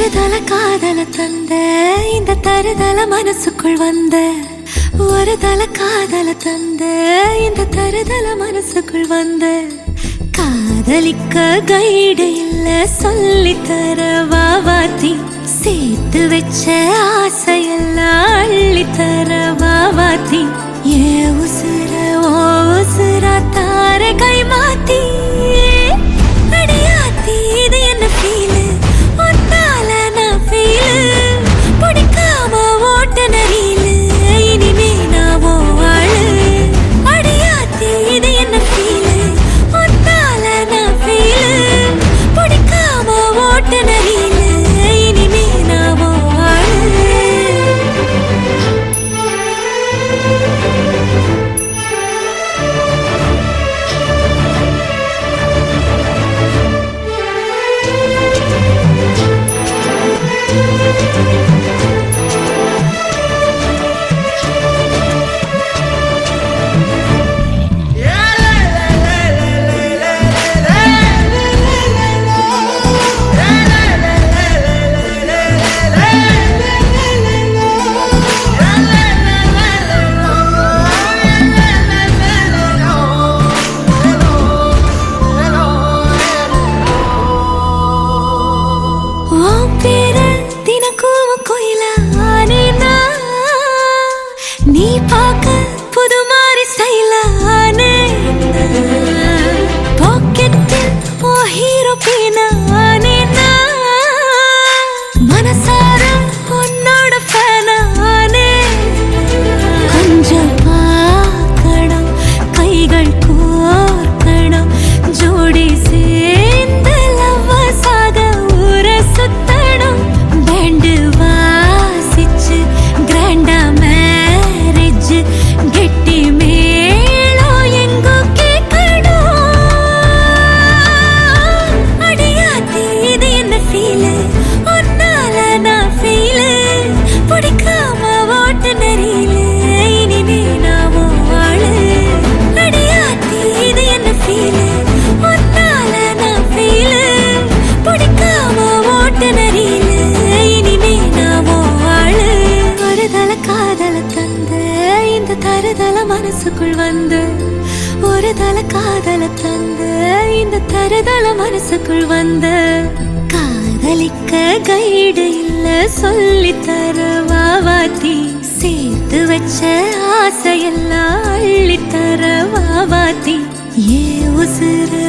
தருதல காதல தந்த இந்த தருதல மனசுக்குள் வந்த. ஒரு தல காதல தந்த இந்த தருதல மனசுக்குள் வந்த. காதலிக்க கைடு இல்ல சொல்லி தர வாவாத்தி சேர்த்து வச்ச ஆசையெல்லாம் அள்ளி தர வாவாத்தி ஏ உசு கொஞ்சம் பார்க்கணும், கைகள் இந்த தருதல மனசுக்குள் வந்து ஒரு தல காதல தந்து இந்த தருதல மனசுக்குள் வந்து காதலிக்க கைடு இல்ல சொல்லி தர வாவாத்தி சேர்த்து வச்ச ஆசையெல்லாம் அள்ளி தர வாவாத்தி ஏ உசுறு